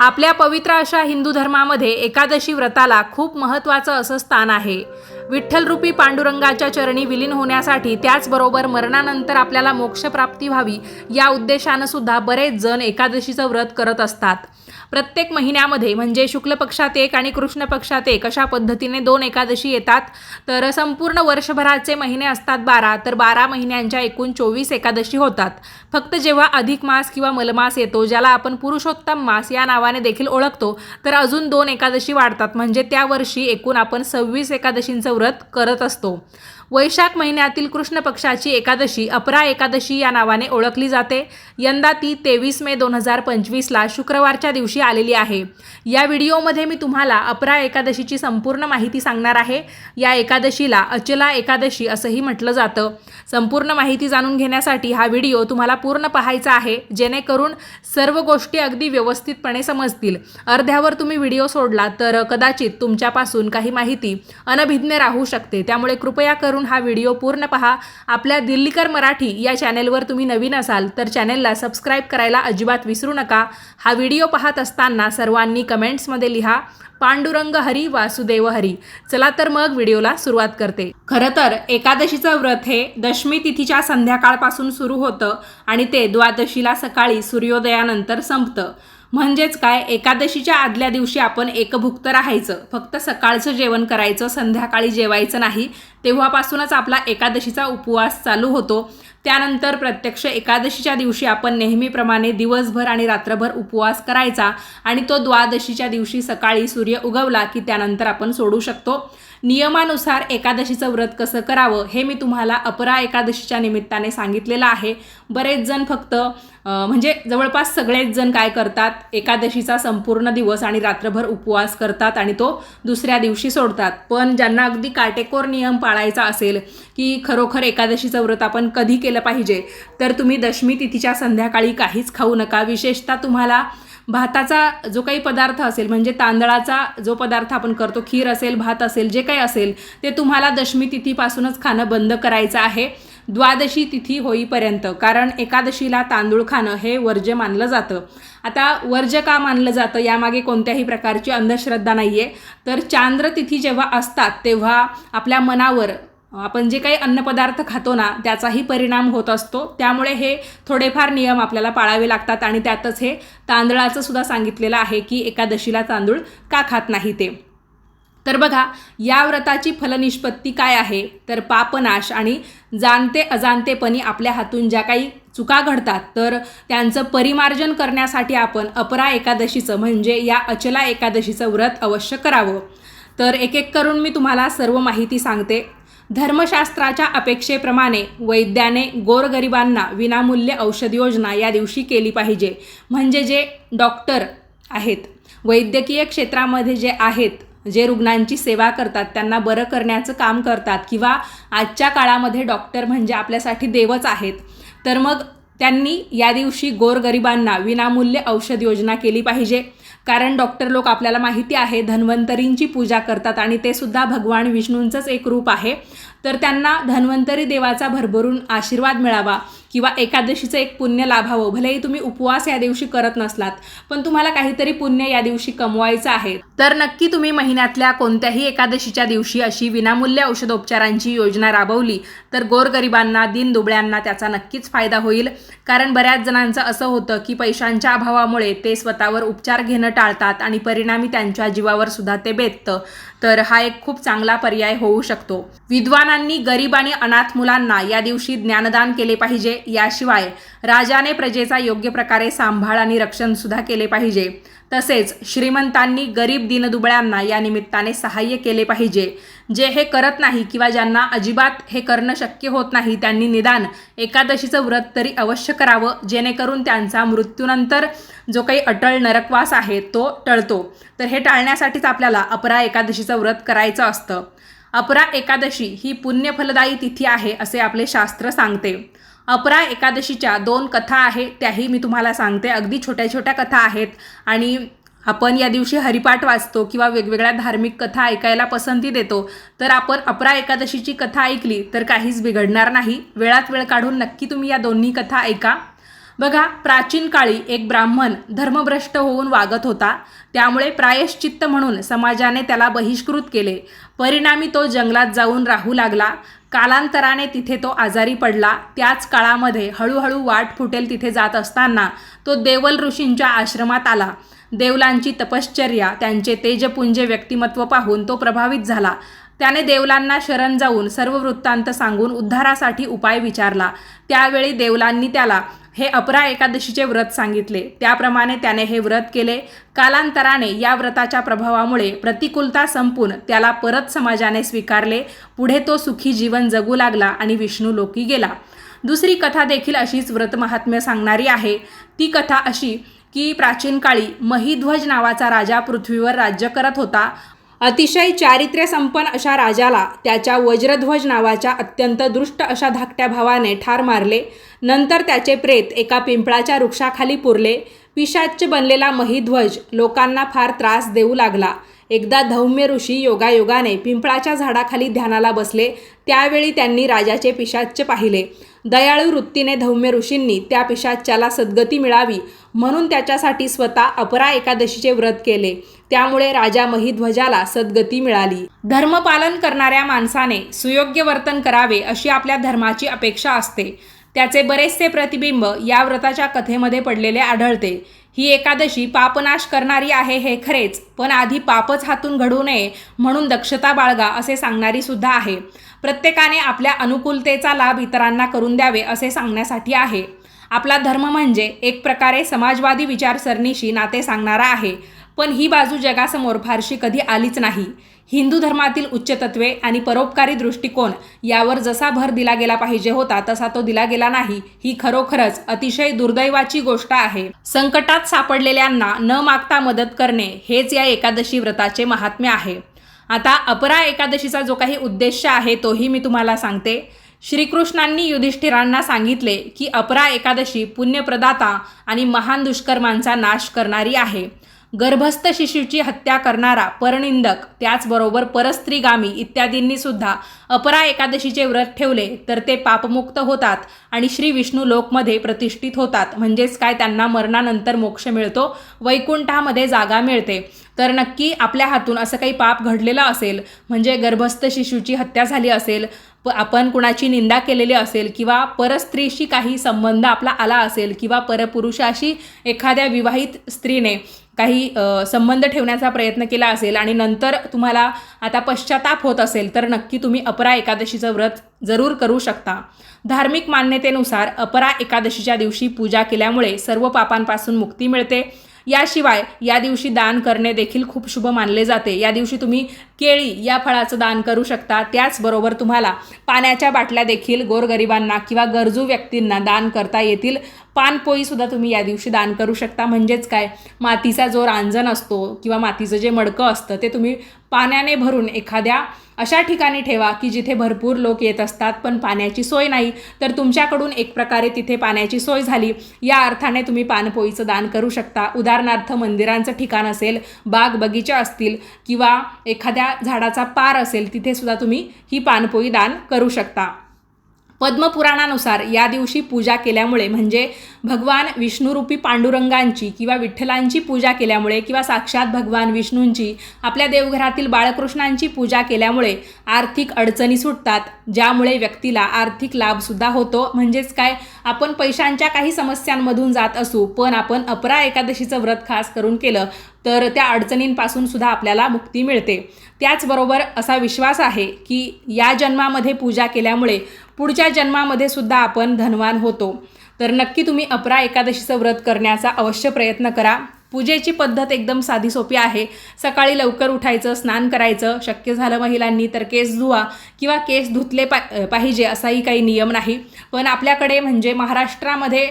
आपल्या पवित्र अशा हिंदू धर्मामध्ये एकादशी व्रताला खूप महत्त्वाचं असं स्थान आहे. विठ्ठलरूपी पांडुरंगाच्या चरणी विलीन होण्यासाठी त्याचबरोबर मरणानंतर आपल्याला मोक्षप्राप्ती व्हावी या उद्देशानं सुद्धा बरेच जण एकादशीचं व्रत करत असतात. प्रत्येक महिन्यामध्ये म्हणजे शुक्ल पक्षात एक आणि कृष्ण पक्षात एक अशा पद्धतीने दोन एकादशी येतात. तर संपूर्ण वर्षभराचे महिने असतात बारा तर बारा महिन्यांच्या एकूण चोवीस एकादशी होतात. फक्त जेव्हा अधिक मास किंवा मलमास येतो ज्याला आपण पुरुषोत्तम मास या नावाने देखील ओळखतो तर अजून दोन एकादशी वाढतात. म्हणजे त्या वर्षी एकूण आपण सव्वीस एकादशींचं व्रत करत असतो. वैशाख महिन्यातील कृष्ण पक्षाची एकादशी अपरा एकादशी या नावाने ओळखली जाते. यंदा ती तेवीस मे दोन हजार पंचवीसला शुक्रवारच्या दिवशी आलेली आहे. या व्हिडिओमध्ये मी तुम्हाला अपरा एकादशीची संपूर्ण माहिती सांगणार आहे. या एकादशीला अचला एकादशी असंही म्हटलं जातं. संपूर्ण माहिती जाणून घेण्यासाठी हा व्हिडिओ तुम्हाला पूर्ण पाहायचा आहे. जेणेकरून सर्व गोष्टी अगदी व्यवस्थितपणे समजतील. अर्ध्यावर तुम्ही व्हिडिओ सोडला तर कदाचित तुमच्यापासून काही माहिती अनभिज्ञ राहू शकते. त्यामुळे कृपया करून हा व्हिडिओ पूर्ण पहा. आपल्या दिल्लीकर मराठी या चॅनेलवर तुम्ही नवीन असाल तर चॅनेलला सबस्क्राईब करायला अजिबात विसरू नका. हा व्हिडिओ पाहत असताना सर्वांनी कमेंट्समध्ये लिहा पांडुरंग हरी वासुदेव हरी. चला तर मग व्हिडिओला सुरुवात करते. खरं तर एकादशीचं व्रत हे दशमी तिथीच्या संध्याकाळपासून सुरू होतं आणि ते द्वादशीला सकाळी सूर्योदयानंतर संपतं. म्हणजेच काय? एकादशीच्या आदल्या दिवशी आपण एकभुक्त राहायचं. फक्त सकाळचं जेवण करायचं संध्याकाळी जेवायचं नाही. तेव्हापासूनच आपला एकादशीचा उपवास चालू होतो. त्यानंतर प्रत्यक्ष एकादशीच्या दिवशी आपण नेहमीप्रमाणे दिवसभर आणि रात्रभर उपवास करायचा आणि तो द्वादशीच्या दिवशी सकाळी सूर्य उगवला की त्यानंतर आपण सोडू शकतो. नियमानुसार एकादशीचं व्रत कसं करावं हे मी तुम्हाला अपरा एकादशीच्या निमित्ताने सांगितलेलं आहे. बरेच जण फक्त म्हणजे जवळपास सगळेच जण काय करतात? एकादशीचा संपूर्ण दिवस आणि रात्रभर उपवास करतात आणि तो दुसऱ्या दिवशी सोडतात. पण ज्यांना अगदी काटेकोर नियम पाळायचा असेल की खरोखर एकादशीचं व्रत आपण कधी केलं पाहिजे तर तुम्ही दशमी तिथीच्या संध्याकाळी काहीच खाऊ नका. विशेषतः तुम्हाला भाताचा जो काही पदार्थ असेल म्हणजे तांदळाचा जो पदार्थ आपण करतो खीर असेल भात असेल जे काही असेल ते तुम्हाला दशमी तिथीपासूनच खाणं बंद करायचं आहे. द्वादशी तिथी होईपर्यंत कारण एकादशीला तांदूळ खाणं हे वर्ज्य मानलं जातं. आता वर्ज्य का मानलं जातं यामागे कोणत्याही प्रकारची अंधश्रद्धा नाही आहे तर चांद्र तिथी जेव्हा असतात तेव्हा आपल्या मनावर आपण जे काही अन्नपदार्थ खातो ना त्याचाही परिणाम होत असतो. त्यामुळे हे थोडेफार नियम आपल्याला पाळावे लागतात आणि त्यातच हे तांदळाचं सुद्धा सांगितलेलं आहे की एकादशीला तांदूळ का खात नाही ते. तर बघा या व्रताची फलनिष्पत्ती काय आहे? तर पापनाश आणि जाणते अजाणतेपणी आपल्या हातून ज्या काही चुका घडतात तर त्यांचं परिमार्जन करण्यासाठी आपण अपरा एकादशीचं म्हणजे या अचला एकादशीचं व्रत अवश्य करावं. तर एक एक करून मी तुम्हाला सर्व माहिती सांगते. धर्मशास्त्राच्या अपेक्षेप्रमाणे वैद्याने गोरगरिबांना विनामूल्य औषध योजना या दिवशी केली पाहिजे. म्हणजे जे डॉक्टर आहेत वैद्यकीय क्षेत्रामध्ये जे आहेत जे रुग्णांची सेवा करतात त्यांना बरं करण्याचं काम करतात किंवा आजच्या काळामध्ये डॉक्टर म्हणजे आपल्यासाठी देवच आहेत तर मग त्यांनी या दिवशी गोरगरिबांना विनामूल्य औषध योजना केली पाहिजे. कारण डॉक्टर लोक आपल्याला माहिती आहे धन्वंतरींची पूजा करतात आणि ते सुद्धा भगवान विष्णूंचंच एक रूप आहे. तर त्यांना धन्वंतरी देवाचा भरभरून आशीर्वाद मिळावा किंवा एकादशीचं एक पुण्य लाभावं. भलेही तुम्ही उपवास या दिवशी करत नसलात पण तुम्हाला काहीतरी पुण्य या दिवशी कमवायचं आहे. तर नक्की तुम्ही महिन्यातल्या कोणत्याही एकादशीच्या दिवशी अशी विनामूल्य औषधोपचारांची योजना राबवली तर गोरगरिबांना दिनदुबळ्यांना त्याचा नक्कीच फायदा होईल. कारण बऱ्याच जणांचं असं होतं की पैशांच्या अभावामुळे ते स्वतःवर उपचार घेणं टाळतात आणि परिणामी त्यांच्या जीवावर सुद्धा ते बेततं. तर हा एक खूप चांगला पर्याय होऊ शकतो. विद्वानांनी गरीब आणि अनाथ मुलांना या दिवशी ज्ञानदान केले पाहिजे. याशिवाय राजाने प्रजेचा योग्य प्रकारे सांभाळ आणि रक्षण सुद्धा केले पाहिजे. तसेच श्रीमंतांनी गरीब दिनदुबळ्यांना या निमित्ताने सहाय्य केले पाहिजे. जे हे करत नाही किंवा ज्यांना अजिबात हे करणं शक्य होत नाही त्यांनी निदान एकादशीचं व्रत तरी अवश्य करावं जेणेकरून त्यांचा मृत्यूनंतर जो काही अटळ नरकवास आहे तो टळतो. तर हे टाळण्यासाठीच आपल्याला अपरा एकादशीचं व्रत करायचं असतं. अपरा एकादशी ही पुण्यफलदायी तिथी आहे असे आपले शास्त्र सांगते. अपरा एकादशीच्या दोन कथा आहे त्याही मी तुम्हाला सांगते. अगदी छोट्या छोट्या कथा आहेत. आणि आपण या दिवशी हरिपाठ वाचतो किंवा वेगवेगळ्या धार्मिक कथा ऐकायला पसंती देतो. तर आपण अपरा एकादशीची कथा ऐकली तर काहीच बिघडणार नाही. वेळात वेळ काढून नक्की तुम्ही या दोन्ही कथा ऐका. बघा प्राचीन काळी एक ब्राह्मण धर्मभ्रष्ट होऊन वागत होता. त्यामुळे प्रायश्चित्त म्हणून समाजाने त्याला बहिष्कृत केले. परिणामी तो जंगलात जाऊन राहू लागला. कालांतराने तिथे तो आजारी पडला. त्याच काळामध्ये हळूहळू वाट फुटेल तिथे जात असताना तो देवल ऋषींच्या आश्रमात आला. देवलांची तपश्चर्या त्यांचे तेजपुंजे व्यक्तिमत्व पाहून तो प्रभावित झाला. त्याने देवलांना शरण जाऊन सर्व वृत्तांत सांगून उद्धारासाठी उपाय विचारला. त्यावेळी देवलांनी त्याला हे अपरा एकादशीचे व्रत सांगितले. त्याप्रमाणे त्याने हे व्रत केले. कालांतराने या व्रताच्या प्रभावामुळे प्रतिकूलता संपून त्याला परत समाजाने स्वीकारले. पुढे तो सुखी जीवन जगू लागला आणि विष्णू लोकी गेला. दुसरी कथा देखील अशीच व्रत महात्म्य सांगणारी आहे. ती कथा अशी की प्राचीन काळी महिध्वज नावाचा राजा पृथ्वीवर राज्य करत होता. अतिशय चारित्र्य संपन्न अशा राजाला त्याच्या वज्रध्वज नावाच्या अत्यंत दृष्ट अशा धाकट्या भावाने ठार मारले. नंतर त्याचे प्रेत एका पिंपळाच्या वृक्षाखाली पुरले. पिशाच्च बनलेला महिध्वज लोकांना फार त्रास देऊ लागला. एकदा धौम्य ऋषी योगायोगाने पिंपळाच्या झाडाखाली ध्यानाला बसले. त्यावेळी त्यांनी राजाचे पिशाच्च पाहिले. दयाळू वृत्तीने धौम्य ऋषींनी त्या पिशाच्याला सद्गती मिळावी म्हणून त्याच्यासाठी स्वतः अपरा एकादशीचे व्रत केले. त्यामुळे राजा महिध्वजाला सद्गती मिळाली. धर्मपालन करणाऱ्या माणसाने सुयोग्य वर्तन करावे अशी आपल्या धर्माची अपेक्षा असते. त्याचे बरेचसे प्रतिबिंब या व्रताच्या कथेमध्ये पडलेले आढळते. ही एकादशी पापनाश करणारी आहे हे खरेच पण आधी पापच हातून घडू नये म्हणून दक्षता बाळगा असे सांगणारी सुद्धा आहे. प्रत्येकाने आपल्या अनुकूलतेचा लाभ इतरांना करून द्यावे असे सांगण्यासाठी आहे. आपला धर्म म्हणजे एक प्रकारे समाजवादी विचारसरणीशी नाते सांगणारा आहे. पण ही बाजू जगासमोर फारशी कधी आलीच नाही. हिंदू धर्मातील उच्च तत्वे आणि परोपकारी दृष्टिकोन यावर जसा भर दिला गेला पाहिजे होता तसा तो दिला गेला नाही. ही खरोखरच अतिशय दुर्दैवाची गोष्ट आहे. संकटात सापडलेल्यांना न मागता मदत करणे हेच या एकादशी व्रताचे महात्म्य आहे. आता अपरा एकादशीचा जो काही उद्देश आहे तोही मी तुम्हाला सांगते. श्रीकृष्णांनी युधिष्ठिरांना सांगितले की अपरा एकादशी पुण्यप्रदाता आणि महान दुष्कर्मांचा नाश करणारी आहे. गर्भस्थ शिशूची हत्या करणारा परनिंदक त्याचबरोबर परस्त्रीगामी इत्यादींनी सुद्धा अपरा एकादशीचे व्रत ठेवले तर ते पापमुक्त होतात आणि श्री विष्णू लोकमध्ये प्रतिष्ठित होतात. म्हणजेच काय? त्यांना मरणानंतर मोक्ष मिळतो वैकुंठामध्ये जागा मिळते. तर नक्की आपल्या हातून असं काही पाप घडलेलं असेल म्हणजे गर्भस्थ शिशूची हत्या झाली असेल प आपण कुणाची निंदा केलेली असेल किंवा परस्त्रीशी काही संबंध आपला आला असेल किंवा परपुरुषाशी एखाद्या विवाहित स्त्रीने काही संबंध ठेवण्याचा प्रयत्न केला असेल आणि नंतर तुम्हाला आता पश्चाताप होत असेल तर नक्की तुम्ही अपरा एकादशीचं व्रत जरूर करू शकता. धार्मिक मान्यतेनुसार अपरा एकादशीच्या दिवशी पूजा केल्यामुळे सर्व पापांपासून मुक्ती मिळते. याशिवाय या दिवशी दान करणे देखील खूप शुभ मानले जाते. या दिवशी तुम्ही केळी या फळाचं दान करू शकता. त्याचबरोबर तुम्हाला पाण्याच्या बाटल्या देखील गोरगरिबांना किंवा गरजू व्यक्तींना दान करता येतील. पानपोईसुद्धा तुम्ही या दिवशी दान करू शकता. म्हणजेच काय? मातीचा जो रांजण असतो किंवा मातीचं जे मडकं असतं ते तुम्ही पाण्याने भरून एखाद्या अशा ठिकाणी ठेवा की जिथे भरपूर लोक येत असतात पण पाण्याची सोय नाही. तर तुमच्याकडून एक प्रकारे तिथे पाण्याची सोय झाली. या अर्थाने तुम्ही पानपोईचं दान करू शकता. उदाहरणार्थ मंदिरांचं ठिकाण असेल बाग बगीचा असतील किंवा एखाद्या झाडाचा पार असेल तिथे सुद्धा तुम्ही ही पानपोई दान करू शकता. पद्मपुराणानुसार या दिवशी पूजा केल्यामुळे म्हणजे भगवान विष्णुरूपी पांडुरंगांची किंवा विठ्ठलांची पूजा केल्यामुळे किंवा साक्षात भगवान विष्णूंची आपल्या देवघरातील बाळकृष्णांची पूजा केल्यामुळे आर्थिक अडचणी सुटतात ज्यामुळे व्यक्तीला आर्थिक लाभसुद्धा होतो. म्हणजेच काय आपण पैशांच्या काही समस्यांमधून जात असू पण आपण अपरा एकादशीचं व्रत खास करून केलं तर त्या अडचणींपासून सुद्धा आपल्याला मुक्ती मिळते. त्याचबरोबर असा विश्वास आहे की या जन्मामध्ये पूजा केल्यामुळे पुढच्या जन्मामध्ये सुद्धा आपण धनवान होतो. तर नक्की तुम्ही अपरा एकादशीचं व्रत करण्याचा अवश्य प्रयत्न करा. पूजेची पद्धत एकदम साधी सोपी आहे. सकाळी लवकर उठायचं स्नान करायचं शक्य झालं महिलांनी तर केस धुवा किंवा केस धुतले पा पाहिजे असाही काही नियम नाही. पण आपल्याकडे म्हणजे महाराष्ट्रामध्ये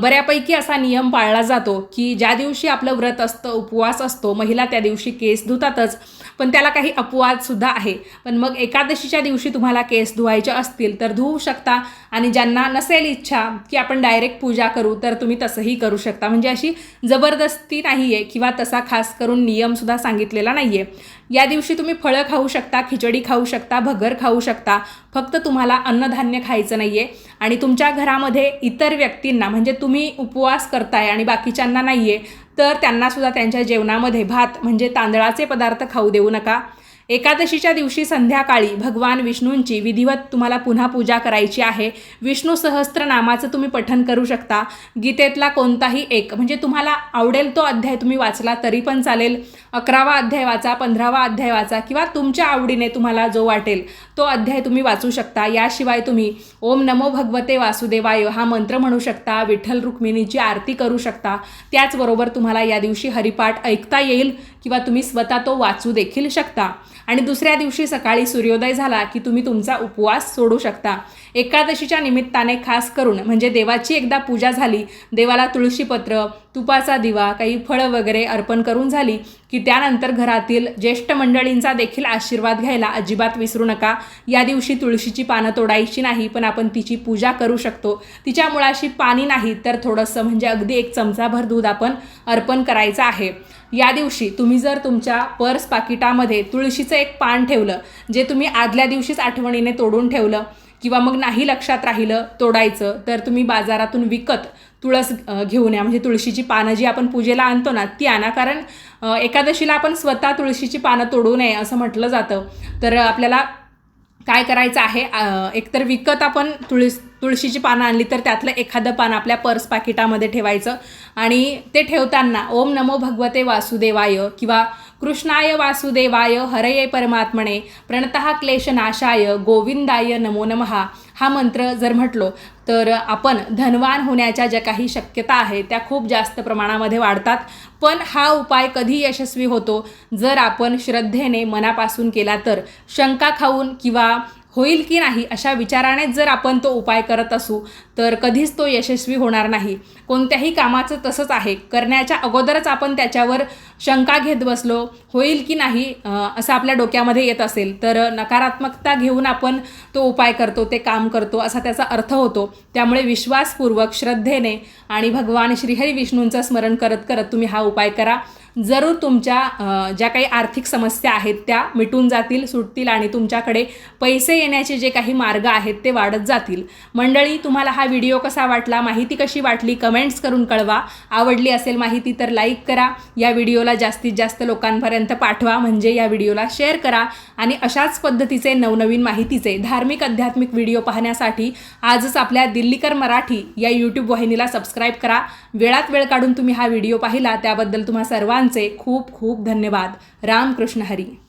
बऱ्यापैकी असा नियम पाळला जातो की ज्या दिवशी आपलं व्रत असतं उपवास असतो महिला त्या दिवशी केस धुतातच. पण त्याला काही अपवादसुद्धा आहे. पण मग एकादशीच्या दिवशी तुम्हाला केस धुवायचे असतील तर धुवू शकता. आणि ज्यांना नसेल इच्छा की आपण डायरेक्ट पूजा करू तर तुम्ही तसंही करू शकता. म्हणजे अशी जबरदस्ती नाही आहे किंवा तसा खास करून नियमसुद्धा सांगितलेला नाही आहे या दिवशी तुम्ही फळं खाऊ शकता खिचडी खाऊ शकता भगर खाऊ शकता. फक्त तुम्हाला अन्नधान्य खायचं नाही आहे आणि तुमच्या घरामध्ये इतर व्यक्तींना म्हणजे तुम्ही उपवास करताय आणि बाकीच्यांना नाही आहे तर त्यांनासुद्धा त्यांच्या जेवणामध्ये भात म्हणजे तांदळाचे पदार्थ खाऊ देऊ नका. एकादशीच्या दिवशी संध्याकाळी भगवान विष्णूंची विधिवत तुम्हाला पुन्हा पूजा करायची आहे. विष्णू सहस्त्र नामाचं तुम्ही पठन करू शकता. गीतेतला कोणताही एक म्हणजे तुम्हाला आवडेल तो अध्याय तुम्ही वाचला तरी पण चालेल. अकरावा अध्याय वाचा पंधरावा अध्याय वाचा किंवा तुमच्या आवडीने तुम्हाला जो वाटेल तो अध्याय तुम्ही वाचू शकता. याशिवाय तुम्ही ओम नमो भगवते वासुदेवाय हा मंत्र म्हणू शकता विठ्ठल रुक्मिणीची आरती करू शकता. त्याचबरोबर तुम्हाला या दिवशी हरिपाठ ऐकता येईल. किंवा तुम्ही स्वतः तो वाचू देखील शकता. आणि दुसऱ्या दिवशी सकाळी सूर्योदय झाला की तुम्ही तुमचा उपवास सोडू शकता. एकादशीच्या निमित्ताने खास करून म्हणजे देवाची एकदा पूजा झाली देवाला तुळशीपत्र तुपाचा दिवा काही फळं वगैरे अर्पण करून झाली की त्यानंतर घरातील ज्येष्ठ मंडळींचा देखील आशीर्वाद घ्यायला अजिबात विसरू नका. या दिवशी तुळशीची पानं तोडायची नाही पण आपण तिची पूजा करू शकतो. तिच्या मुळाशी पाणी नाही तर थोडंसं म्हणजे अगदी एक चमचाभर दूध आपण अर्पण करायचं आहे. या दिवशी तुम्ही जर तुमच्या पर्स पाकिटामध्ये तुळशीचं एक पान ठेवलं जे तुम्ही आदल्या दिवशीच आठवणीने तोडून ठेवलं किंवा मग नाही लक्षात राहिलं तोडायचं तर तुम्ही बाजारातून विकत तुळस घेऊन या. म्हणजे तुळशीची पानं जी आपण पूजेला आणतो ना ती आणा. कारण एकादशीला आपण स्वतः तुळशीची पानं तोडू नये असं म्हटलं जातं. तर आपल्याला काय करायचं आहे एकतर विकत आपण तुळस तुळशीची पानं आणली तर त्यातलं एखादं पान आपल्या पर्स पाकिटामध्ये ठेवायचं. आणि ते ठेवताना ओम नमो भगवते वासुदेवाय किंवा कृष्णाय वासुदेवाय हरये परमात्मने प्रणतः क्लेशनाशाय गोविंदाय नमो नमहा हा मंत्र जर म्हटलो तर आपण धनवान होण्याच्या ज्या काही शक्यता आहे त्या खूप जास्त प्रमाणामध्ये वाढतात. पण हा उपाय कधी यशस्वी होतो? जर आपण श्रद्धेने मनापासून केला तर शंका खाऊन किंवा होईल की नाही अशा विचारानेच जर आपण तो उपाय करत असू तर कधीच तो यशस्वी होणार नाही. कोणत्याही कामाचं तसंच आहे. करण्याच्या अगोदरच आपण त्याच्यावर शंका घेत बसलो होईल की नाही असं आपल्या डोक्यामध्ये येत असेल तर नकारात्मकता घेऊन आपण तो उपाय करतो ते काम करतो असा त्याचा अर्थ होतो. त्यामुळे विश्वासपूर्वक श्रद्धेने आणि भगवान श्रीहरी विष्णूंचं स्मरण करत करत तुम्ही हा उपाय करा. जरूर तुमच्या ज्या काही आर्थिक समस्या आहेत त्या मिटून जातील सुटतील आणि तुमच्याकडे पैसे येण्याचे जे काही मार्ग आहेत ते वाढत जातील. मंडळी तुम्हाला हा व्हिडिओ कसा वाटला माहिती कशी वाटली कमेंट्स करून कळवा. आवडली असेल माहिती तर लाईक करा या व्हिडिओला जास्तीत जास्त लोकांपर्यंत पाठवा म्हणजे या व्हिडिओला शेअर करा आणि अशाच पद्धतीचे नवनवीन माहितीचे धार्मिक आध्यात्मिक व्हिडिओ पाहण्यासाठी आजच आपल्या दिल्लीकर मराठी या यूट्यूब वाहिनीला सबस्क्राईब करा. वेळात वेळ काढून तुम्ही हा व्हिडिओ पाहिला त्याबद्दल तुम्हा सर्वांचे खूप खूप धन्यवाद. रामकृष्ण हरी.